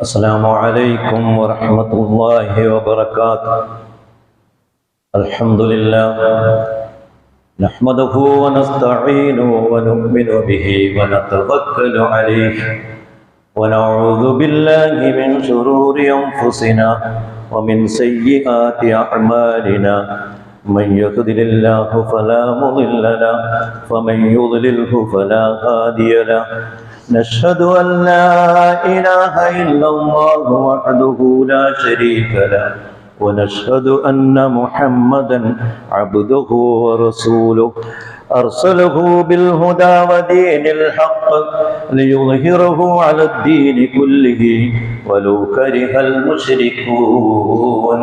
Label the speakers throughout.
Speaker 1: السلام عليكم ورحمة الله وبركاته. الحمد لله نحمده ونستعينه ونؤمن به ونتوكل عليه ونعوذ بالله من شرور أنفسنا ومن سيئات أعمالنا. من يهدل الله فلا مضل له ومن يضلله فلا هادي له. نشهد أن لا إله إلا الله وحده لا شريك له ونشهد أن محمدا عبده ورسوله. أرسله بالهدى ودين الحق ليظهره على الدين كله ولو كره المشركون.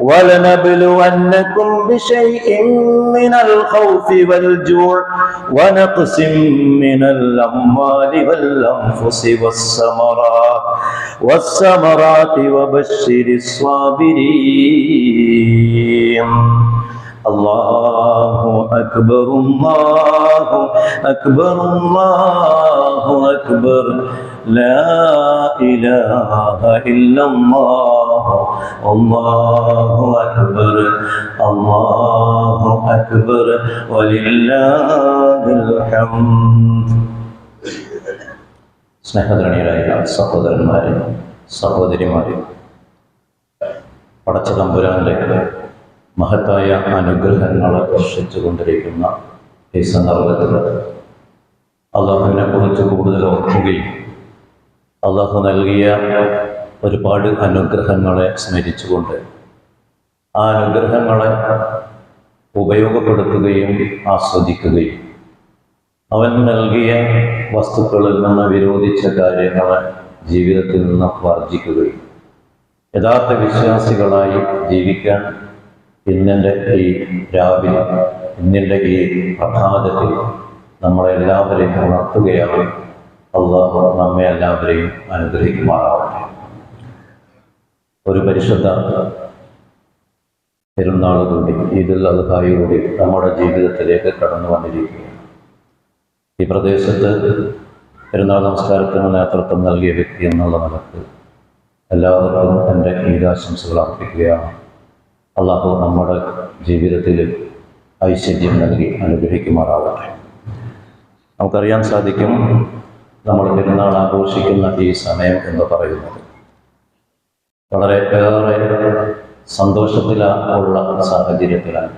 Speaker 1: ولنبلونكم بشيء من الخوف والجوع ونقص من الأموال والأنفس والثمرات والثمرات وبشر الصابرين. الله أكبر الله أكبر الله أكبر. لا إله إلا الله. الله أكبر الله أكبر ولله الحمد സ്നേഹധരണിയരായ സഹോദരന്മാരെ സഹോദരിമാരെ പടച്ച തമ്പുരാന്റെ മഹത്തായ അനുഗ്രഹങ്ങളെ വർഷിച്ചുകൊണ്ടിരിക്കുന്ന ഈ സന്ദർഭത്തിൽ അള്ളാഹുവിനെ കുറിച്ച് കൂടുതൽ ഓർക്കുകയും അള്ളാഹു നൽകിയ ഒരുപാട് അനുഗ്രഹങ്ങളെ സ്മരിച്ചുകൊണ്ട് ആ അനുഗ്രഹങ്ങളെ ഉപയോഗപ്പെടുത്തുകയും ആസ്വദിക്കുകയും അവൻ നൽകിയ വസ്തുക്കളിൽ നിന്ന് വിരോധിച്ച കാര്യങ്ങളെ ജീവിതത്തിൽ നിന്ന് വർജിക്കുകയും യഥാർത്ഥ വിശ്വാസികളായി ജീവിക്കാൻ ഇന്നിന്റെ ഈ രാവിലെ ഇന്നിന്റെ ഈ പ്രഭാതത്തിൽ നമ്മളെല്ലാവരെയും ഉണർത്തുകയാണ് അള്ളാഹു നമ്മെ എല്ലാവരെയും അനുഗ്രഹിക്കുമാറാവട്ടെ. ഒരു പരിശുദ്ധ പെരുന്നാൾ കൂടി ഈദുൽ കൂടി നമ്മുടെ ജീവിതത്തിലേക്ക് കടന്നു വന്നിരിക്കുകയാണ്. ഈ പ്രദേശത്ത് പെരുന്നാൾ നമസ്കാരത്തിന് നേതൃത്വം നൽകിയ വ്യക്തി എന്നുള്ള നിലയ്ക്ക് എല്ലാവർക്കും എന്റെ ഈദാശംസകൾ അർപ്പിക്കുകയാണ്. അള്ളാഹു നമ്മുടെ ജീവിതത്തിൽ ഐശ്വര്യം നൽകി അനുഗ്രഹിക്കുമാറാവട്ടെ. നമുക്കറിയാൻ സാധിക്കും നമ്മൾ പെരുന്നാൾ ആഘോഷിക്കുന്ന ഈ സമയം എന്ന് പറയുന്നത് വളരെ ഏറെ സന്തോഷത്തിലുള്ള സാഹചര്യത്തിലാണ്.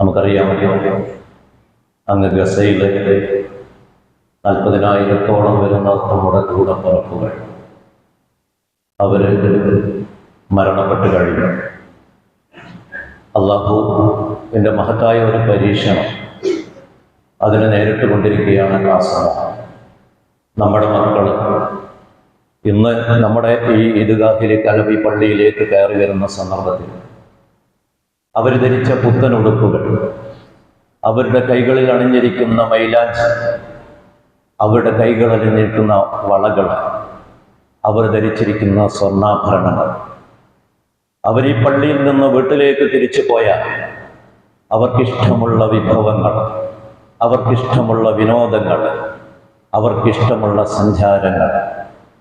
Speaker 1: നമുക്കറിയാമല്ലോ അങ്ങ് ഗസയിലെ നാൽപ്പതിനായിരത്തോളം വരുന്ന നമ്മുടെ കൂടെ കൂടപ്പുറപ്പുകൾ. അവർ മരണപ്പെട്ട് കഴിഞ്ഞു. അള്ളാഹു എന്റെ മഹത്തായ ഒരു പരീക്ഷണം അതിനെ നേരിട്ട് കൊണ്ടിരിക്കുകയാണ് ആ സമൂഹം. നമ്മുടെ മക്കൾ ഇന്ന് നമ്മുടെ ഈ ഈദ്ഗാഹിലേക്ക് അലബി പള്ളിയിലേക്ക് കയറി വരുന്ന സന്ദർഭത്തിൽ അവർ ധരിച്ച പുത്തൻ ഉടുപ്പുകൾ അവരുടെ കൈകളിൽ അണിഞ്ഞിരിക്കുന്ന മൈലാഞ്ച് അവരുടെ കൈകൾ അണിഞ്ഞിരിക്കുന്ന വളകൾ അവർ ധരിച്ചിരിക്കുന്ന സ്വർണാഭരണങ്ങൾ. അവർ ഈ പള്ളിയിൽ നിന്ന് വീട്ടിലേക്ക് തിരിച്ചു പോയാൽ അവർക്കിഷ്ടമുള്ള വിഭവങ്ങൾ അവർക്കിഷ്ടമുള്ള വിനോദങ്ങൾ അവർക്കിഷ്ടമുള്ള സഞ്ചാരങ്ങൾ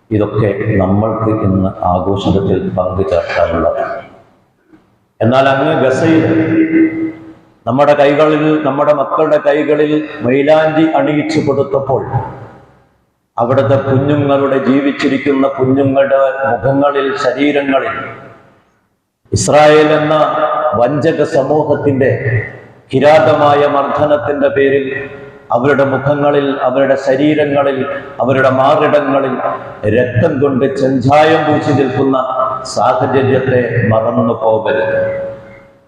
Speaker 1: ഇതൊക്കെ നമ്മൾക്ക് ഇന്ന് ആഘോഷത്തിൽ പങ്കുചേർക്കാനുള്ളതാണ് എന്നാൽ അങ്ങ് ഗസയിൽ നമ്മുടെ കൈകളിൽ നമ്മുടെ മക്കളുടെ കൈകളിൽ മൈലാഞ്ചി അണിയിച്ചു കൊടുത്തപ്പോൾ അവിടുത്തെ കുഞ്ഞുങ്ങളുടെ ജീവിച്ചിരിക്കുന്ന കുഞ്ഞുങ്ങളുടെ മുഖങ്ങളിൽ ശരീരങ്ങളിൽ ഇസ്രായേൽ എന്ന വഞ്ചക സമൂഹത്തിന്റെ കിരാതമായ മർദ്ദനത്തിന്റെ പേരിൽ അവരുടെ മുഖങ്ങളിൽ അവരുടെ ശരീരങ്ങളിൽ അവരുടെ മാറിടങ്ങളിൽ രക്തം കൊണ്ട് ചെഞ്ചായം പൂശി നിൽക്കുന്ന സാഹചര്യത്തെ മറന്നു പോകരുത്.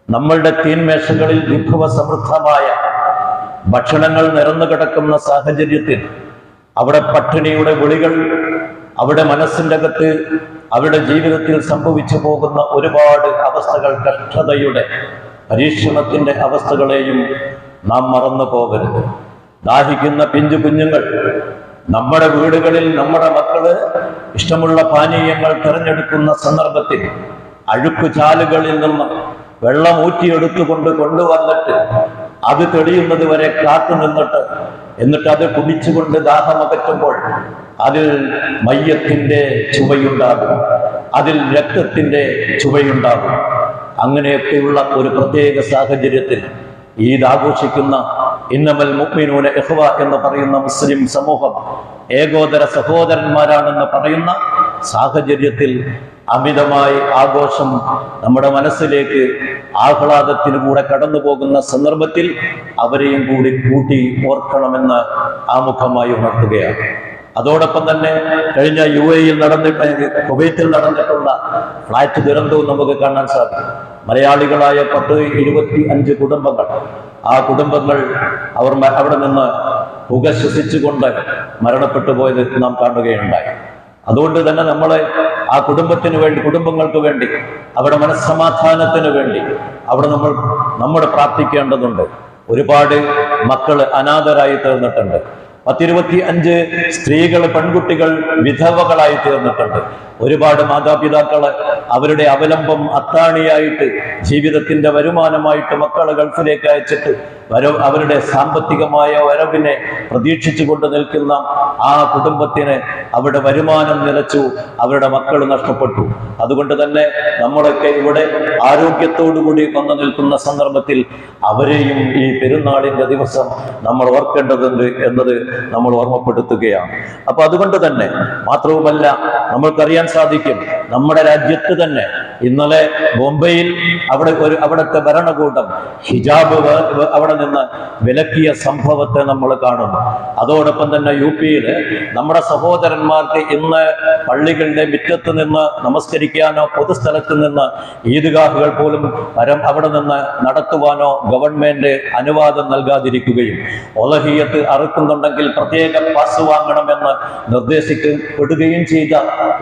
Speaker 1: നമ്മളുടെ തീന്മേശകളിൽ വിഭവ സമൃദ്ധമായ ഭക്ഷണങ്ങൾ നിരന്നു കിടക്കുന്ന സാഹചര്യത്തിൽ അവിടെ പട്ടിണിയുടെ വിളികൾ അവിടെ മനസ്സിന്റെ അകത്ത് അവരുടെ ജീവിതത്തിൽ സംഭവിച്ചു പോകുന്ന ഒരുപാട് അവസ്ഥകൾ കഷ്ടതയുടെ പരീക്ഷണത്തിന്റെ അവസ്ഥകളെയും നാം മറന്നു പോകരുത്. ദാഹിക്കുന്ന പിഞ്ചു കുഞ്ഞുങ്ങൾ. നമ്മുടെ വീടുകളിൽ നമ്മുടെ മക്കൾ ഇഷ്ടമുള്ള പാനീയങ്ങൾ തിരഞ്ഞെടുക്കുന്ന സന്ദർഭത്തിൽ അഴുക്കു ചാലുകളിൽ നിന്ന് വെള്ളം ഊറ്റിയെടുത്തുകൊണ്ട് കൊണ്ടുവന്നിട്ട് അത് തെളിയുന്നത് വരെ കാത്തു നിന്നിട്ട് എന്നിട്ട് അത് കുടിച്ചുകൊണ്ട് ദാഹമകറ്റുമ്പോൾ അതിൽ മയ്യത്തിന്റെ ചുവയുണ്ടാകും. അതിൽ രക്തത്തിന്റെ ചുവയുണ്ടാകും. അങ്ങനെയൊക്കെയുള്ള ഒരു പ്രത്യേക സാഹചര്യത്തിൽ ഈദ് ആഘോഷിക്കുന്ന ഇന്നമൽ മുഅ്മിനൂന ഇഹ്വ എന്ന് പറയുന്ന മുസ്ലിം സമൂഹം ഏകോദര സഹോദരന്മാരാണെന്ന് പറയുന്ന സാഹചര്യത്തിൽ അമിതമായി ആഘോഷം നമ്മുടെ മനസ്സിലേക്ക് ആഹ്ലാദത്തിന് കൂടെ കടന്നു പോകുന്ന സന്ദർഭത്തിൽ അവരെയും കൂടി കൂട്ടി ഓർക്കണമെന്ന് ആമുഖമായി ഉണർത്തുകയാണ്. അതോടൊപ്പം തന്നെ കഴിഞ്ഞ യു എയിൽ നടന്നിട്ട് കുവൈത്തിൽ നടന്നിട്ടുള്ള ഫ്ലാറ്റ് ദുരന്തവും നമുക്ക് കാണാൻ സാധിക്കും. മലയാളികളായ പത്ത് ഇരുപത്തി അഞ്ച് കുടുംബങ്ങൾ ആ കുടുംബങ്ങൾ അവർ അവിടെ നിന്ന് പുക ശ്വസിച്ചുകൊണ്ട് മരണപ്പെട്ടു പോയത് നാം കാണുകയുണ്ടായി. അതുകൊണ്ട് തന്നെ നമ്മളെ ആ കുടുംബത്തിന് വേണ്ടി കുടുംബങ്ങൾക്ക് വേണ്ടി അവിടെ മനസ്സമാധാനത്തിന് വേണ്ടി അവിടെ നമ്മൾ നമ്മുടെ പ്രാർത്ഥിക്കേണ്ടതുണ്ട്. ഒരുപാട് മക്കൾ അനാഥരായി തീർന്നിട്ടുണ്ട്. പത്തിരുപത്തി അഞ്ച് സ്ത്രീകൾ പെൺകുട്ടികൾ വിധവകളായി തീർന്നിട്ടുണ്ട്. ഒരുപാട് മാതാപിതാക്കൾ അവരുടെ അവലംബം അത്താണിയായിട്ട് ജീവിതത്തിന്റെ വരുമാനമായിട്ട് മക്കളെ ഗൾഫിലേക്ക് അയച്ചിട്ട് വരവ് അവരുടെ സാമ്പത്തികമായ വരവിനെ പ്രതീക്ഷിച്ചുകൊണ്ട് നിൽക്കുന്ന ആ കുടുംബത്തിന് അവരുടെ വരുമാനം നിലച്ചു അവരുടെ മക്കൾ നഷ്ടപ്പെട്ടു. അതുകൊണ്ട് തന്നെ നമ്മളൊക്കെ ഇവിടെ ആരോഗ്യത്തോടുകൂടി വന്നു നിൽക്കുന്ന സന്ദർഭത്തിൽ അവരെയും ഈ പെരുന്നാളിന്റെ ദിവസം നമ്മൾ ഓർക്കേണ്ടതുണ്ട് എന്നത് നമ്മൾ ഓർമ്മപ്പെടുത്തുകയാണ്. അപ്പൊ അതുകൊണ്ട് തന്നെ മാത്രവുമല്ല നമ്മൾക്കറിയാൻ സാധിക്കും. നമ്മുടെ രാജ്യത്ത് തന്നെ. ഇന്നലെ ബോംബെയിൽ അവിടെ ഒരു അവിടുത്തെ ഭരണകൂടം ഹിജാബ് അവിടെ നിന്ന് വിലക്കിയ സംഭവത്തെ നമ്മൾ കാണുന്നു അതോടൊപ്പം തന്നെ യു പിയിൽ നമ്മുടെ സഹോദരന്മാർക്ക് ഇന്ന് പള്ളികളുടെ മുറ്റത്ത് നിന്ന് നമസ്കരിക്കാനോ പൊതുസ്ഥലത്ത് നിന്ന് ഈദ്ഗാഹുകൾ പോലും പരം അവിടെ നിന്ന് നടത്തുവാനോ ഗവൺമെന്റ് അനുവാദം നൽകാതിരിക്കുകയും ഒലഹിയത്ത് അറുക്കുന്നുണ്ടെങ്കിൽ പ്രത്യേക പാസ് വാങ്ങണമെന്ന് നിർദ്ദേശിക്കപ്പെടുകയും ചെയ്ത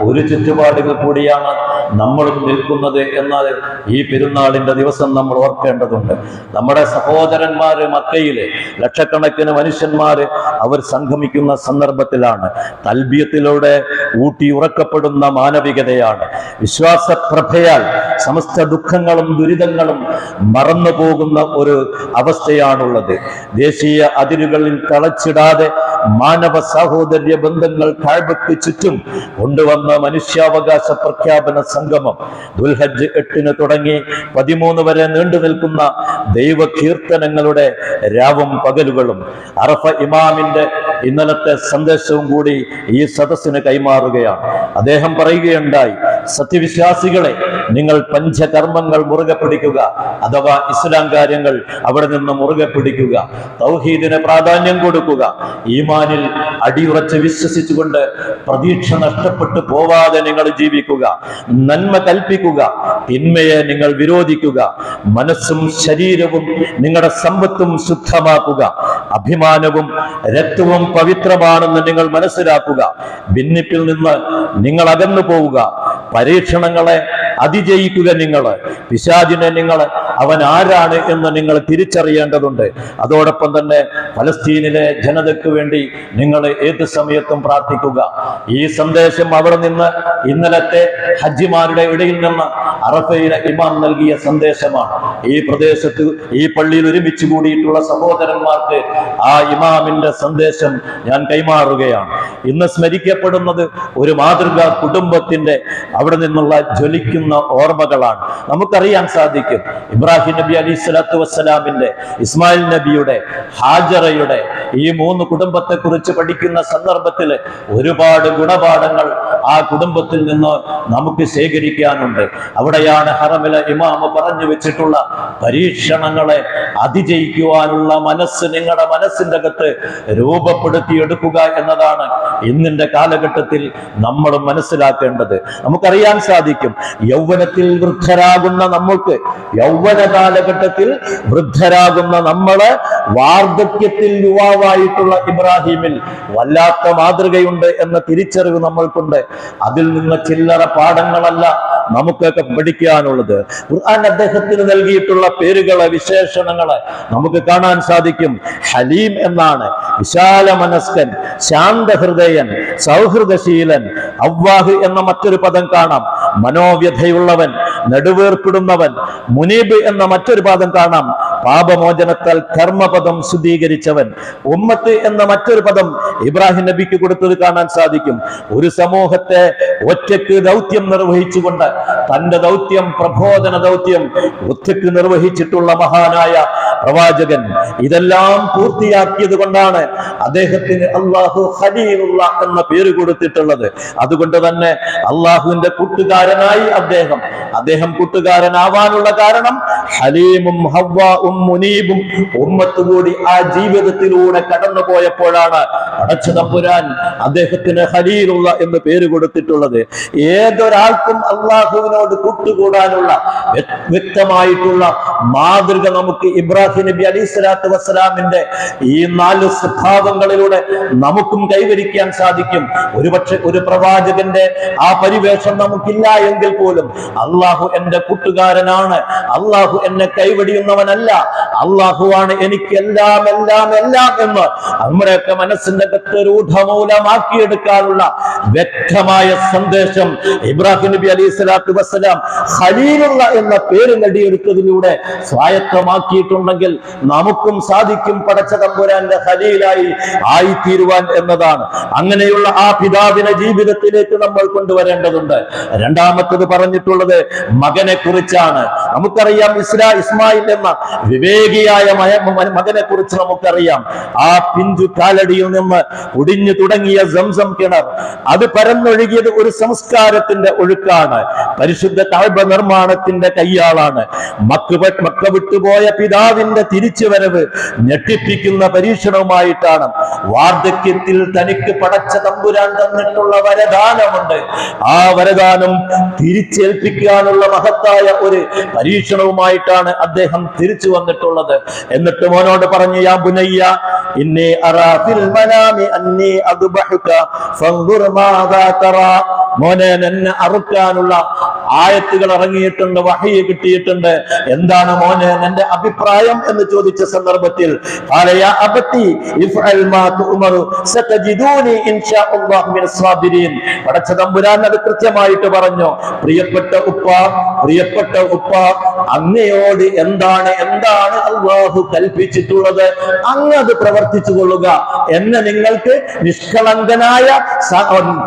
Speaker 1: ഒരു ചുറ്റുപാടുകൾ കൂടിയാണ് നമ്മളും നിൽക്കുന്നത് എന്നാൽ ഈ പെരുന്നാളിന്റെ ദിവസം നമ്മൾ ഓർക്കേണ്ടതുണ്ട്. നമ്മുടെ സഹോദരന്മാര് മക്കയിലെ ലക്ഷക്കണക്കിന് മനുഷ്യന്മാര് അവർ സംഗമിക്കുന്ന സന്ദർഭത്തിലാണ്. തൽബിയത്തിലൂടെ ഊട്ടി ഉറക്കപ്പെടുന്ന മാനവികതയാണ്. വിശ്വാസപ്രഭയാൽ സമസ്ത ദുഃഖങ്ങളും ദുരിതങ്ങളും മറന്നു പോകുന്ന ഒരു അവസ്ഥയാണുള്ളത്. ദേശീയ അതിരുകളിൽ തളച്ചിടാതെ മാനവ സാഹോദര്യ ബന്ധങ്ങൾ താഴ്വയ്ക്ക് ചുറ്റും കൊണ്ടുവന്ന മനുഷ്യാവകാശ പ്രഖ്യാപന സംഗമം ദുൽഹജ്ജ് എട്ടിന് തുടങ്ങി പതിമൂന്ന് വരെ നീണ്ടു നിൽക്കുന്ന ദൈവ കീർത്തനങ്ങളുടെ രാവും പകലുകളും അറഫ ഇമാമിന്റെ ഇന്നലത്തെ സന്ദേശവും കൂടി ഈ സദസ്സിന് കൈമാറുകയാണ്. അദ്ദേഹം പറയുകയുണ്ടായി സത്യവിശ്വാസികളെ നിങ്ങൾ പഞ്ചകർമ്മങ്ങൾ മുറുകെ പിടിക്കുക അഥവാ ഇസ്ലാം കാര്യങ്ങൾ അവിടെ നിന്ന് മുറുകെ പിടിക്കുക. തൗഹീദിന് പ്രാധാന്യം കൊടുക്കുക. ഈമാനിൽ അടിയുറച്ച് വിശ്വസിച്ചുകൊണ്ട് പ്രതീക്ഷ നഷ്ടപ്പെട്ടു പോവാതെ നിങ്ങൾ ജീവിക്കുക. നന്മ കൽപ്പിക്കുക. തിന്മയെ നിങ്ങൾ വിരോധിക്കുക. മനസ്സും ശരീരവും നിങ്ങളുടെ സമ്പത്തും ശുദ്ധമാക്കുക. അഭിമാനവും രക്തവും പവിത്രമാണെന്ന് നിങ്ങൾ മനസ്സിലാക്കുക. ഭിന്നിപ്പിൽ നിന്ന് നിങ്ങൾ അകന്നു പോവുക പരീക്ഷണങ്ങളെ അതിജയിക്കുക നിങ്ങൾ പിശാചിനെ നിങ്ങൾ അവൻ ആരാണ് എന്ന് നിങ്ങൾ തിരിച്ചറിയേണ്ടതുണ്ട്. അതോടൊപ്പം തന്നെ ഫലസ്തീനിലെ ജനതയ്ക്ക് വേണ്ടി നിങ്ങൾ ഏത് സമയത്തും പ്രാർത്ഥിക്കുക. ഈ സന്ദേശം അവിടെ നിന്ന് ഇന്നലത്തെ ഹജ്ജിമാരുടെ ഇടയിൽ നിന്ന് അറഫയിലെ ഇമാം നൽകിയ സന്ദേശമാണ്. ഈ പ്രദേശത്ത് ഈ പള്ളിയിൽ ഒരുമിച്ച് കൂടിയിട്ടുള്ള സഹോദരന്മാർക്ക് ആ ഇമാമിന്റെ സന്ദേശം ഞാൻ കൈമാറുകയാണ്. ഇന്ന് സ്മരിക്കപ്പെടുന്നത് ഒരു മാതൃകാ കുടുംബത്തിന്റെ അവിടെ നിന്നുള്ള ജ്വലിക്കുന്ന ഓർമ്മകളാണ്. നമുക്കറിയാൻ സാധിക്കും ഇബ്രാഹിം നബി അലി സ്വലാത്തു വസ്സലാമിന്റെ ഇസ്മായിൽ നബിയുടെ ഹാജറയുടെ ഈ മൂന്ന് കുടുംബത്തെ കുറിച്ച് പഠിക്കുന്ന സന്ദർഭത്തിൽ ഒരുപാട് ഗുണപാഠങ്ങൾ ആ കുടുംബത്തിൽ നിന്ന് നമുക്ക് ശേഖരിക്കാനുണ്ട്. അവിടെയാണ് ഹറമിലെ ഇമാമ പറഞ്ഞു വെച്ചിട്ടുള്ള പരീക്ഷണങ്ങളെ അതിജയിക്കുവാനുള്ള മനസ്സ് നിങ്ങളുടെ മനസ്സിന്റെ അകത്ത് രൂപപ്പെടുത്തിയെടുക്കുക എന്നതാണ് ഇന്നിന്റെ കാലഘട്ടത്തിൽ നമ്മൾ മനസ്സിലാക്കേണ്ടത്. നമുക്കറിയാൻ സാധിക്കും യൗവനത്തിൽ വൃദ്ധരാകുന്ന നമ്മൾക്ക് യൗവന കാലഘട്ടത്തിൽ വൃദ്ധരാകുന്ന നമ്മൾ വാർദ്ധക്യത്തിൽ യുവാവായിട്ടുള്ള ഇബ്രാഹിമിൽ വല്ലാത്ത മാതൃകയുണ്ട് എന്ന തിരിച്ചറിവ് നമ്മൾക്കുണ്ട്. അതിൽ നിന്ന് ചില്ലറ പാഠങ്ങളല്ല നമുക്കൊക്കെ പഠിക്കാനുള്ളത്. ഖുർആൻ അദ്ദേഹത്തിന് നൽകിയിട്ടുള്ള പേരുകളെ വിശേഷണങ്ങളെ നമുക്ക് കാണാൻ സാധിക്കും. ഹലീം എന്നാണ്. വിശാല മനസ്കൻ ശാന്തഹൃദയൻ സൗഹൃദശീലൻ അവ്വാഹ് എന്ന മറ്റൊരു പദം കാണാം. മനോവ്യഥയുള്ളവൻ നെടുവേർപ്പിടുന്നവൻ മുനീബ് എന്ന മറ്റൊരു പദം കാണാം. പാപമോചനത്താൽ കർമ്മപദം ശുദ്ധീകരിച്ചവൻ. ഉമ്മത്ത് എന്ന മറ്റൊരു പദം ഇബ്രാഹിം നബിക്ക് കൊടുത്തത് കാണാൻ സാധിക്കും. ഒരു സമൂഹത്തെ ഒറ്റയ്ക്ക് ദൗത്യം നിർവഹിച്ചുകൊണ്ട് തന്റെ ദൗത്യം പ്രബോധന ദൗത്യം ഒറ്റയ്ക്ക് നിർവഹിച്ചിട്ടുള്ള മഹാനായ പ്രവാചകൻ ഇതെല്ലാം പൂർത്തിയാക്കിയത് കൊണ്ടാണ് അദ്ദേഹത്തിന് അള്ളാഹു ഹലീലുള്ള എന്ന പേര് കൊടുത്തിട്ടുള്ളത്. അതുകൊണ്ട് തന്നെ അള്ളാഹുവിന്റെ കൂട്ടുകാരനായി അദ്ദേഹം. അദ്ദേഹം കൂട്ടുകാരനാവാനുള്ള കാരണം ഹലീമും ഹവ്വാവും മുനീബും ഉമ്മത്ത് കൂടി ആ ജീവിതത്തിലൂടെ കടന്നു പോയപ്പോഴാണ് അടച്ചു അദ്ദേഹത്തിന് ഹലീലുള്ള എന്ന് പേര് കൊടുത്തിട്ടുള്ളത്. ഏതൊരാൾക്കും അള്ളാഹുവിനോട് കൂട്ടുകൂടാനുള്ള വ്യക്തമായിട്ടുള്ള മാതൃക നമുക്ക് ഇബ്രാഹിം നബി അലി സ്വലാത്തു വസ്സലാമിന്റെ ഈ നാല് സിദ്ധാന്തങ്ങളിലൂടെ നമുക്കും കൈവരിക്കാൻ സാധിക്കും. ഒരുപക്ഷെ ഒരു പ്രവാചകന്റെ ആ പരിവേഷം നമുക്കില്ല എങ്കിൽ പോലും അള്ളാഹു എന്റെ കൂട്ടുകാരനാണ്. അള്ളാഹു എന്നെ കൈവടിയുന്നവനല്ല. അള്ളാഹുവാണ് എനിക്ക് എല്ലാം എല്ലാം എല്ലാം എന്ന് നമ്മുടെയൊക്കെ മനസ്സിന്റെ രൂഢമൂലമാക്കിയെടുക്കാനുള്ള വ്യക്തമായ സന്ദേശം ഇബ്രാഹിം നബി അലൈഹി സ്വലാത്തു വസ്സലാം ഖലീലുള്ള എന്ന പേര് നേടിയെടുത്തതിലൂടെ സ്വായത്തമാക്കിയിട്ടുണ്ടെങ്കിൽ നമുക്കും സാധിക്കും പടച്ച തമ്പുരാന്റെ ഹലീലായി ആയിത്തീരുവാൻ എന്നതാണ്. അങ്ങനെയുള്ള ആ പിതാവിനെ ജീവിതത്തിലേക്ക് നമ്മൾ കൊണ്ടുവരേണ്ടതുണ്ട്. രണ്ടാമത്തത് പറഞ്ഞിട്ടുള്ളത് മകനെ കുറിച്ചാണ് നമുക്കറിയാം ഇസ്രാ ഇസ്മായിൽ എന്ന വിവേകിയായ മകനെ കുറിച്ച് നമുക്കറിയാം. ആ പിഞ്ചു കാലടിയിൽ നിന്ന് ഒടിഞ്ഞു തുടങ്ങിയ സംസം കിണർ. അത് പരന്നൊഴുകിയത് ഒരു സംസ്കാരത്തിന്റെ ഒഴുക്കാണ്. പരിശുദ്ധ താഴ്വ നിർമ്മാണത്തിന്റെ കയ്യാളാണ്. മക്ക വ- മക്ക വിട്ടുപോയ പിതാവിന്റെ തിരിച്ചുവരവ് ഞെട്ടിപ്പിക്കുന്ന പരീക്ഷണവുമായിട്ടാണ്. വാർദ്ധക്യത്തിൽ തനിക്ക് പടച്ച തമ്പുരാൻ തന്നിട്ടുള്ള വരദാനമുണ്ട്. ആ വരദാനം തിരിച്ചേൽപ്പിക്കാനുള്ള മഹത്തായ ഒരു പരീക്ഷണവുമായിട്ടാണ് അദ്ദേഹം തിരിച്ചു വന്നിട്ടുള്ളത്. എന്നിട്ട് മോനോട് പറഞ്ഞു യാ ബുനയ്യ ഇന്നേ അറാഫിൽ അദ്ബഹുക ഫൻദുർ മോനെ എന്നെ അറുക്കാനുള്ള ആയത്തുകൾ ഇറങ്ങിയിട്ടുണ്ട് വഹയ കിട്ടിയിട്ടുണ്ട്. എന്താണ് എന്താണ് മോനെ നിന്റെ അഭിപ്രായം എന്ന് ചോദിച്ച സന്ദർഭത്തിൽ കൃത്യമായിട്ട് പറഞ്ഞു പ്രിയപ്പെട്ട ഉപ്പ പ്രിയപ്പെട്ട ഉപ്പ അങ്ങയോട് എന്താണ് എന്താണ് അള്ളാഹു കൽപ്പിച്ചിട്ടുള്ളത്? അങ്ങ് അത് പ്രവർത്തിച്ചു കൊള്ളുക. എന്ന് നിങ്ങൾക്ക് നിഷ്കളങ്കനായ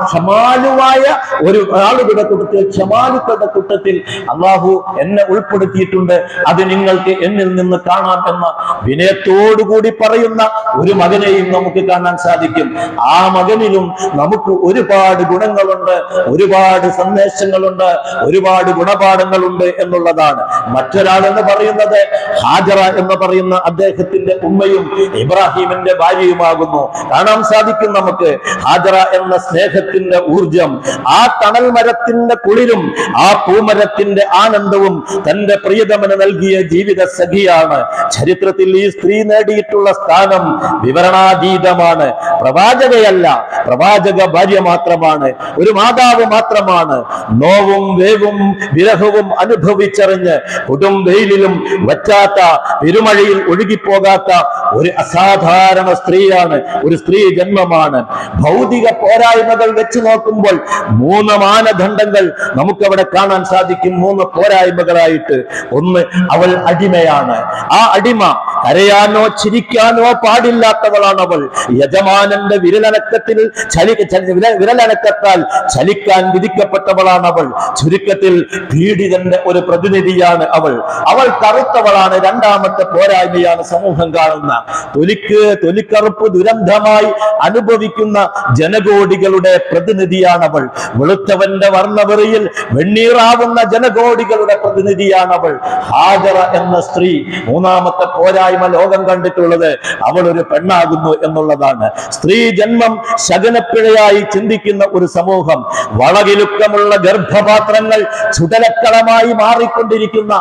Speaker 1: ക്ഷമാലുവായ ഒരു ആളുകളുടെ കൂട്ടത്തിൽ ക്ഷമാലുക്കളുടെ കൂട്ടത്തിൽ അള്ളാഹു എന്നെ ഉൾപ്പെടുത്തിയിട്ടുണ്ട്. അത് നിങ്ങൾക്ക് എന്നിൽ നിന്ന് കാണാം എന്ന വിനയത്തോടുകൂടി പറയുന്ന ഒരു മകനെയും നമുക്ക് കാണാൻ സാധിക്കും. ആ മകനിലും നമുക്ക് ഒരുപാട് ഗുണങ്ങളുണ്ട് ഒരുപാട് സന്ദേശങ്ങളുണ്ട് ഒരുപാട് ഗുണപാഠങ്ങളുണ്ട് എന്നുള്ളതാണ്. മറ്റൊരാളെന്ന് പറയുന്നത് ഹാജറ എന്ന് പറയുന്ന അദ്ദേഹത്തിന്റെ ഉമ്മയും ഇബ്രാഹിമിന്റെ ഭാര്യയുമാകുന്നു. കാണാൻ സാധിക്കും നമുക്ക് ഹാജറ എന്ന സ്നേഹത്തിന്റെ ഊർജം ആ തണൽ മരത്തിന്റെ കുളിരും ആ പൂമരത്തിന്റെ ആനന്ദവും തന്റെ പ്രിയതമന് നൽകിയ ജീവിത സഖിയാണ്. ചരിത്രത്തിൽ ഈ സ്ത്രീ നേടിയിട്ടുള്ള സ്ഥാനം വിവരണാതീതമാണ്. പ്രവാചകയല്ല പ്രവാചക ഭാര്യ മാത്രമാണ് ഒരു മാതാവ് മാത്രമാണ്. നോവും വേവും വിരഹവും അനുഭവിച്ചറിഞ്ഞ് കൊടും വെയിലിലും വറ്റാത്ത പെരുമഴയിൽ ഒഴുകിപ്പോകാത്ത ഒരു അസാധാരണ സ്ത്രീയാണ് ഒരു സ്ത്രീ ജന്മമാണ്. ഭൗതിക പോരായ്മകൾ വെച്ച് നോക്കുമ്പോൾ മൂന്ന് മാനദണ്ഡങ്ങൾ നമുക്കവിടെ കാണാൻ സാധിക്കും. മൂന്ന് പോരായ്മകളായിട്ട്. ഒന്ന് അവൾ അടിമയാണ്. ആ അടിമ കരയാനോ ചിരിക്കാനോ പാടില്ലാത്തവളാണ് അവൾ യജമാനന്റെ വിരലനക്കത്തിൽ ചലി ചലി- വിര- വിരലനക്കത്താൽ ചലിക്കാൻ വിധിക്കപ്പെട്ടവളാണ് അവൾ ചുരുക്കത്തിൽ പീഡിതന്റെ ഒരു പ്രതിനിധിയാണ് അവൾ. അവൾ കറുത്തവളാണ് രണ്ടാമത്തെ പോരായ്മയാണ് സമൂഹം കാണുന്ന. തൊലിക്ക് തൊലിക്കറുപ്പ് ദുരന്തമായി അനുഭവിക്കുന്ന ജനകോടികളുടെ പ്രതിനിധിയാണ് അവൾ വെളുത്തവന്റെ വർണവെറിയിൽ വെണ്ണീറാവുന്ന ജനകോടികളുടെ പ്രതിനിധിയാണ് അവൾ ഹാജറ എന്ന സ്ത്രീ മൂന്നാമത്തെ പോരായ്മ ലോകം കണ്ടിട്ടുള്ളത് അവൾ ഒരു പെണ്ണാകുന്നു എന്നുള്ളതാണ്. സ്ത്രീ ജന്മം ശകനപ്പിഴയായി ചിന്തിക്കുന്ന ഒരു സമൂഹം വളകിലുക്കമുള്ള ഗർഭപാത്രങ്ങൾ ചുടലക്കളമായി മാറിക്കൊണ്ടിരിക്കുന്ന